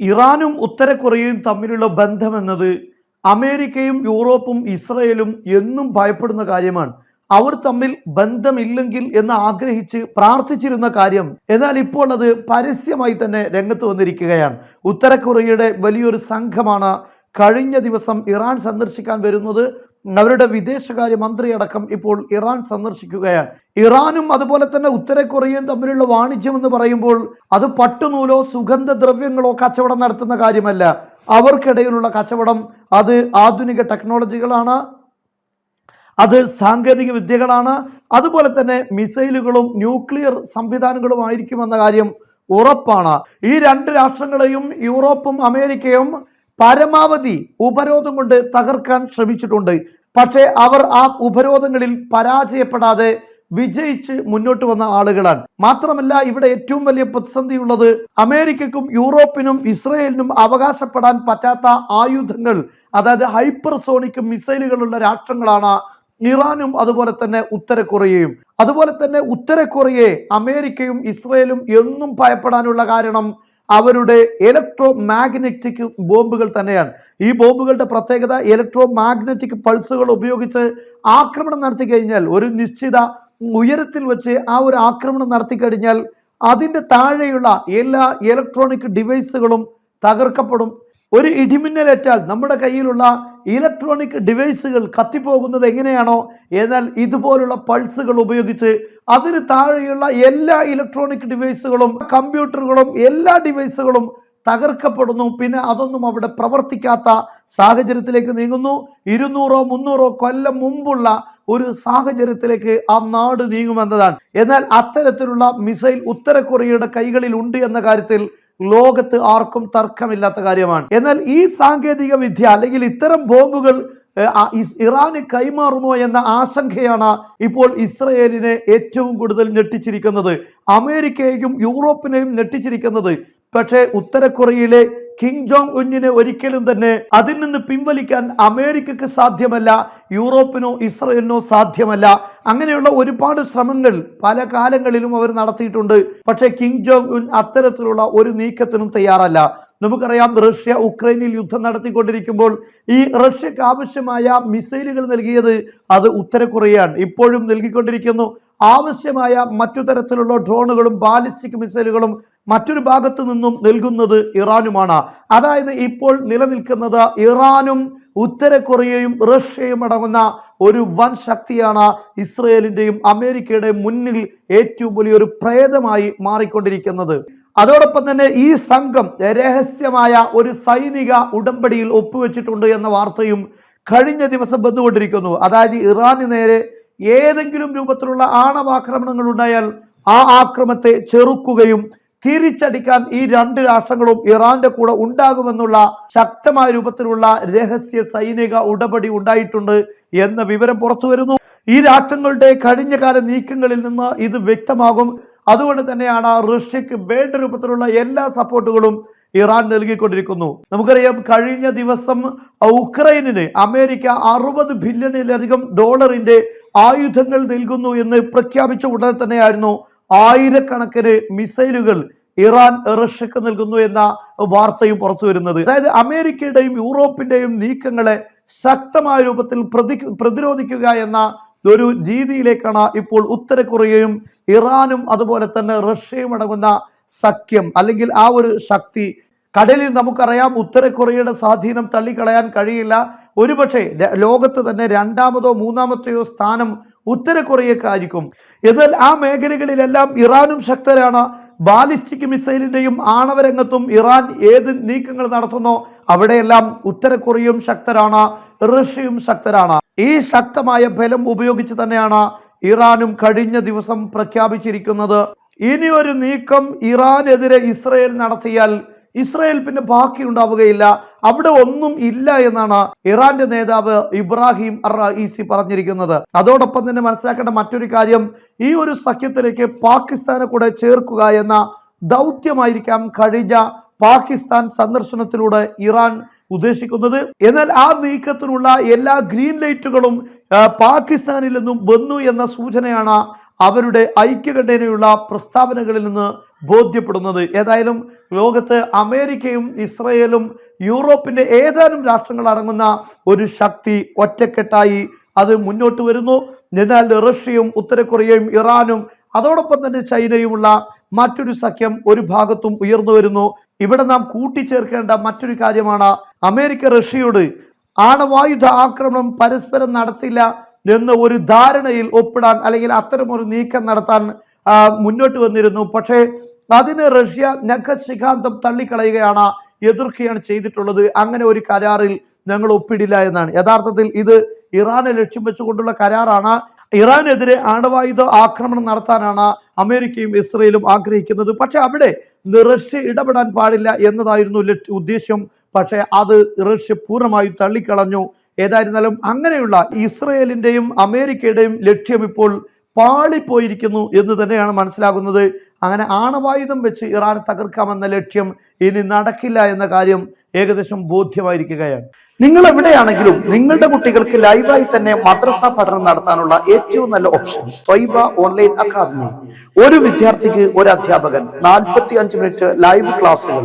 ഇറാനും ഉത്തര കൊറിയയും തമ്മിലുള്ള ബന്ധമെന്നത് അമേരിക്കയും യൂറോപ്പും ഇസ്രയേലും എന്നും ഭയപ്പെടുന്ന കാര്യമാണ്. അവർ തമ്മിൽ ബന്ധമില്ലെങ്കിൽ എന്ന് ആഗ്രഹിച്ച് പ്രാർത്ഥിച്ചിരുന്ന കാര്യം. എന്നാൽ ഇപ്പോൾ അത് പരസ്യമായി തന്നെ രംഗത്ത് വന്നിരിക്കുകയാണ്. ഉത്തര കൊറിയയുടെ വലിയൊരു സംഘമാണ് കഴിഞ്ഞ ദിവസം ഇറാൻ സന്ദർശിക്കാൻ വരുന്നത്. അവരുടെ വിദേശകാര്യ മന്ത്രി അടക്കം ഇപ്പോൾ ഇറാൻ സന്ദർശിക്കുകയാണ്. ഇറാനും അതുപോലെ തന്നെ ഉത്തര കൊറിയയും തമ്മിലുള്ള വാണിജ്യം എന്ന് പറയുമ്പോൾ അത് പട്ടുനൂലോ സുഗന്ധദ്രവ്യങ്ങളോ കച്ചവടം നടത്തുന്ന കാര്യമല്ല. അവർക്കിടയിലുള്ള കച്ചവടം അത് ആധുനിക ടെക്നോളജികളാണ് അത് സാങ്കേതിക വിദ്യകളാണ് അതുപോലെ തന്നെ മിസൈലുകളും ന്യൂക്ലിയർ സംവിധാനങ്ങളും ആയിരിക്കുമെന്ന കാര്യം ഉറപ്പാണ്. ഈ രണ്ട് രാഷ്ട്രങ്ങളെയും യൂറോപ്പും അമേരിക്കയും പരമാവധി ഉപരോധം കൊണ്ട് തകർക്കാൻ ശ്രമിച്ചിട്ടുണ്ട്. പക്ഷേ അവർ ആ ഉപരോധങ്ങളിൽ പരാജയപ്പെടാതെ വിജയിച്ച് മുന്നോട്ട് വന്ന ആളുകളാണ്. മാത്രമല്ല ഇവിടെ ഏറ്റവും വലിയ പ്രതിസന്ധി ഉള്ളത് അമേരിക്കക്കും യൂറോപ്പിനും ഇസ്രയേലിനും അവകാശപ്പെടാൻ പറ്റാത്ത ആയുധങ്ങൾ അതായത് ഹൈപ്പർസോണിക് മിസൈലുകളുള്ള രാഷ്ട്രങ്ങളാണ് ഇറാനും അതുപോലെ തന്നെ ഉത്തര കൊറിയയും. അതുപോലെ തന്നെ ഉത്തര കൊറിയയെ അമേരിക്കയും ഇസ്രയേലും എന്നും ഭയപ്പെടാനുള്ള കാരണം അവരുടെ ഇലക്ട്രോ മാഗ്നറ്റിക് ബോംബുകൾ തന്നെയാണ്. ഈ ബോംബുകളുടെ പ്രത്യേകത ഇലക്ട്രോ മാഗ്നറ്റിക് പൾസുകൾ ഉപയോഗിച്ച് ആക്രമണം നടത്തി കഴിഞ്ഞാൽ ഒരു നിശ്ചിത ഉയരത്തിൽ വെച്ച് ആ ഒരു ആക്രമണം നടത്തി കഴിഞ്ഞാൽ അതിന്റെ താഴെയുള്ള എല്ലാ ഇലക്ട്രോണിക് ഡിവൈസുകളും തകർക്കപ്പെടും. ഒരു ഇടിമിന്നലേറ്റാൽ നമ്മുടെ കയ്യിലുള്ള ഇലക്ട്രോണിക് ഡിവൈസുകൾ കത്തിപ്പോകുന്നത് എങ്ങനെയാണോ എന്നാൽ ഇതുപോലുള്ള പൾസുകൾ ഉപയോഗിച്ച് അതിന് താഴെയുള്ള എല്ലാ ഇലക്ട്രോണിക് ഡിവൈസുകളും കമ്പ്യൂട്ടറുകളും എല്ലാ ഡിവൈസുകളും തകർക്കപ്പെടുന്നു. പിന്നെ അതൊന്നും അവിടെ പ്രവർത്തിക്കാത്ത സാഹചര്യത്തിലേക്ക് നീങ്ങുന്നു. ഇരുന്നൂറോ മുന്നൂറോ കൊല്ലം മുമ്പുള്ള ഒരു സാഹചര്യത്തിലേക്ക് ആ നാട് നീങ്ങുമെന്നതാണ്. എന്നാൽ അത്തരത്തിലുള്ള മിസൈൽ ഉത്തര കൊറിയയുടെ കൈകളിൽ ഉണ്ട് എന്ന കാര്യത്തിൽ ലോകത്ത് ആർക്കും തർക്കമില്ലാത്ത കാര്യമാണ്. എന്നാൽ ഈ സാങ്കേതിക വിദ്യ അല്ലെങ്കിൽ ഇത്തരം ബോംബുകൾ ഇറാന് കൈമാറുമോ എന്ന ആശങ്കയാണ് ഇപ്പോൾ ഇസ്രയേലിനെ ഏറ്റവും കൂടുതൽ ഞെട്ടിച്ചിരിക്കുന്നത്. അമേരിക്കയെയും യൂറോപ്പിനെയും ഞെട്ടിച്ചിരിക്കുന്നത്. പക്ഷേ ഉത്തര കൊറിയയിലെ കിങ് ജോങ് ഉന്നിനെ ഒരിക്കലും തന്നെ അതിൽ നിന്ന് പിൻവലിക്കാൻ അമേരിക്കക്ക് സാധ്യമല്ല യൂറോപ്പിനോ ഇസ്രയേലിനോ സാധ്യമല്ല. അങ്ങനെയുള്ള ഒരുപാട് ശ്രമങ്ങൾ പല കാലങ്ങളിലും അവർ നടത്തിയിട്ടുണ്ട്. പക്ഷേ കിങ് ജോങ് ഉൻ അത്തരത്തിലുള്ള ഒരു നീക്കത്തിനും തയ്യാറല്ല. നമുക്കറിയാം റഷ്യ ഉക്രൈനിൽ യുദ്ധം നടത്തിക്കൊണ്ടിരിക്കുമ്പോൾ ഈ റഷ്യക്ക് ആവശ്യമായ മിസൈലുകൾ നൽകിയത് അത് ഉത്തര കൊറിയയാണ് ഇപ്പോഴും നൽകിക്കൊണ്ടിരിക്കുന്നു. ആവശ്യമായ മറ്റു തരത്തിലുള്ള ഡ്രോണുകളും ബാലിസ്റ്റിക് മിസൈലുകളും മറ്റൊരു ഭാഗത്തു നിന്നും നൽകുന്നത് ഇറാനുമാണ്. അതായത് ഇപ്പോൾ നിലനിൽക്കുന്നത് ഇറാനും ഉത്തര കൊറിയയും റഷ്യയും അടങ്ങുന്ന ഒരു വൻ ശക്തിയാണ് ഇസ്രയേലിന്റെയും അമേരിക്കയുടെയും മുന്നിൽ ഏറ്റവും വലിയൊരു പ്രേതമായി മാറിക്കൊണ്ടിരിക്കുന്നത്. അതോടൊപ്പം തന്നെ ഈ സംഘം രഹസ്യമായ ഒരു സൈനിക ഉടമ്പടിയിൽ ഒപ്പുവെച്ചിട്ടുണ്ട് എന്ന വാർത്തയും കഴിഞ്ഞ ദിവസം വന്നുകൊണ്ടിരിക്കുന്നു. അതായത് ഇറാന് നേരെ ഏതെങ്കിലും രൂപത്തിലുള്ള ആണവാക്രമണങ്ങൾ ഉണ്ടായാൽ ആ ആക്രമത്തെ ചെറുക്കുകയും തിരിച്ചടിക്കാൻ ഈ രണ്ട് രാഷ്ട്രങ്ങളും ഇറാന്റെ കൂടെ ഉണ്ടാകുമെന്നുള്ള ശക്തമായ രൂപത്തിലുള്ള രഹസ്യ സൈനിക ഉടപടി ഉണ്ടായിട്ടുണ്ട് എന്ന വിവരം പുറത്തു വരുന്നു. ഈ രാഷ്ട്രങ്ങളുടെ കഴിഞ്ഞകാല നീക്കങ്ങളിൽ നിന്ന് ഇത് വ്യക്തമാകും. അതുകൊണ്ട് തന്നെയാണ് റഷ്യക്ക് വേണ്ട രൂപത്തിലുള്ള എല്ലാ സപ്പോർട്ടുകളും ഇറാൻ നൽകിക്കൊണ്ടിരിക്കുന്നു. നമുക്കറിയാം കഴിഞ്ഞ ദിവസം ഉക്രൈനിന് അമേരിക്ക അറുപത് ബില്യണിലധികം ഡോളറിന്റെ ആയുധങ്ങൾ നൽകുന്നു എന്ന് പ്രഖ്യാപിച്ച ഉടനെ തന്നെയായിരുന്നു ആയിരക്കണക്കിന് മിസൈലുകൾ ഇറാൻ റഷ്യക്ക് നൽകുന്നു എന്ന വാർത്തയും പുറത്തു വരുന്നത്. അതായത് അമേരിക്കയുടെയും യൂറോപ്പിന്റെയും നീക്കങ്ങളെ ശക്തമായ രൂപത്തിൽ പ്രതി പ്രതിരോധിക്കുക എന്ന ഒരു രീതിയിലേക്കാണ് ഇപ്പോൾ ഉത്തര കൊറിയയും ഇറാനും അതുപോലെ തന്നെ റഷ്യയും അടങ്ങുന്ന സഖ്യം അല്ലെങ്കിൽ ആ ഒരു ശക്തി. കടലിൽ നമുക്കറിയാം ഉത്തര കൊറിയയുടെ സ്വാധീനം തള്ളിക്കളയാൻ കഴിയില്ല. ഒരുപക്ഷെ ലോകത്ത് തന്നെ രണ്ടാമതോ മൂന്നാമത്തെയോ സ്ഥാനം ഉത്തര കൊറിയക്കായിരിക്കും എന്നാൽ ആ മേഖലകളിലെല്ലാം ഇറാനും ശക്തരാണ്. ബാലിസ്റ്റിക് മിസൈലിന്റെയും ആണവരംഗത്തും ഇറാൻ ഏത് നീക്കങ്ങൾ നടത്തുന്നോ അവിടെയെല്ലാം ഉത്തര കൊറിയയും ശക്തരാണ് റഷ്യയും ശക്തരാണ്. ഈ ശക്തമായ ബലം ഉപയോഗിച്ച് തന്നെയാണ് ഇറാനും കഴിഞ്ഞ ദിവസം പ്രഖ്യാപിച്ചിരിക്കുന്നത്. ഇനി ഒരു നീക്കം ഇറാനെതിരെ ഇസ്രയേൽ നടത്തിയാൽ ഇസ്രയേൽ പിന്നെ ബാക്കി ഉണ്ടാവുകയില്ല അവിടെ ഒന്നും ഇല്ല എന്നാണ് ഇറാന്റെ നേതാവ് ഇബ്രാഹിം അറീസി പറഞ്ഞിരിക്കുന്നത്. അതോടൊപ്പം തന്നെ മനസ്സിലാക്കേണ്ട മറ്റൊരു കാര്യം ഈ ഒരു സഖ്യത്തിലേക്ക് പാകിസ്ഥാനെ കൂടെ ചേർക്കുക എന്ന ദൗത്യമായിരിക്കാം കഴിഞ്ഞ പാകിസ്ഥാൻ സന്ദർശനത്തിലൂടെ ഇറാൻ ഉദ്ദേശിക്കുന്നത്. എന്നാൽ ആ നീക്കത്തിനുള്ള എല്ലാ ഗ്രീൻ ലൈറ്റുകളും പാകിസ്ഥാനിൽ നിന്നും വന്നു എന്ന സൂചനയാണ് അവരുടെ ഐക്യകണ്ഠേനയുള്ള പ്രസ്താവനകളിൽ നിന്ന് ബോധ്യപ്പെടുന്നത്. ഏതായാലും ലോകത്ത് അമേരിക്കയും ഇസ്രയേലും യൂറോപ്പിന്റെ ഏതാനും രാഷ്ട്രങ്ങൾ അടങ്ങുന്ന ഒരു ശക്തി ഒറ്റക്കെട്ടായി അത് മുന്നോട്ട് വരുന്നു. എന്നാൽ റഷ്യയും ഉത്തര കൊറിയയും ഇറാനും അതോടൊപ്പം തന്നെ ചൈനയുമുള്ള മറ്റൊരു സഖ്യം ഒരു ഭാഗത്തും ഉയർന്നു വരുന്നു. ഇവിടെ നാം കൂട്ടിച്ചേർക്കേണ്ട മറ്റൊരു കാര്യമാണ് അമേരിക്ക റഷ്യയോട് ആണവായുധ ആക്രമണം പരസ്പരം നടത്തില്ല എന്ന ഒരു ധാരണയിൽ ഒപ്പിടാൻ അല്ലെങ്കിൽ അത്തരം ഒരു നീക്കം നടത്താൻ മുന്നോട്ട് വന്നിരുന്നു. പക്ഷേ അതിന് റഷ്യ നഖശിഖാന്തം തള്ളിക്കളയുകയാണ്. എതിർക്കുകയാണ് ചെയ്തിട്ടുള്ളത്. അങ്ങനെ ഒരു കരാറിൽ ഞങ്ങൾ ഒപ്പിടില്ല എന്നാണ്. യഥാർത്ഥത്തിൽ ഇത് ഇറാനെ ലക്ഷ്യം വെച്ചുകൊണ്ടുള്ള കരാറാണ്. ഇറാനെതിരെ ആണവായുധ ആക്രമണം നടത്താനാണ് അമേരിക്കയും ഇസ്രയേലും ആഗ്രഹിക്കുന്നത്. പക്ഷെ അവിടെ റഷ്യ ഇടപെടാൻ പാടില്ല എന്നതായിരുന്നു ഉദ്ദേശ്യം പക്ഷേ അത് റഷ്യ പൂർണമായും തള്ളിക്കളഞ്ഞു. ഏതായിരുന്നാലും അങ്ങനെയുള്ള ഇസ്രയേലിന്റെയും അമേരിക്കയുടെയും ലക്ഷ്യം ഇപ്പോൾ പാളിപ്പോയിരിക്കുന്നു എന്ന് തന്നെയാണ് മനസ്സിലാകുന്നത്. അങ്ങനെ ആണവായുധം വെച്ച് ഇറാൻ തകർക്കാമെന്ന ലക്ഷ്യം ഇനി നടക്കില്ല എന്ന കാര്യം ഏകദേശം ബോധ്യമായിരിക്കുകയാണ്. നിങ്ങൾ എവിടെയാണെങ്കിലും നിങ്ങളുടെ കുട്ടികൾക്ക് ലൈവായി തന്നെ മദ്രസ പഠനം നടത്താനുള്ള ഏറ്റവും നല്ല ഓപ്ഷൻ ത്വൈബ ഓൺലൈൻ അക്കാദമി. ഒരു വിദ്യാർത്ഥിക്ക് ഒരു അധ്യാപകൻ നാൽപ്പത്തി അഞ്ച് മിനിറ്റ് ലൈവ് ക്ലാസുകൾ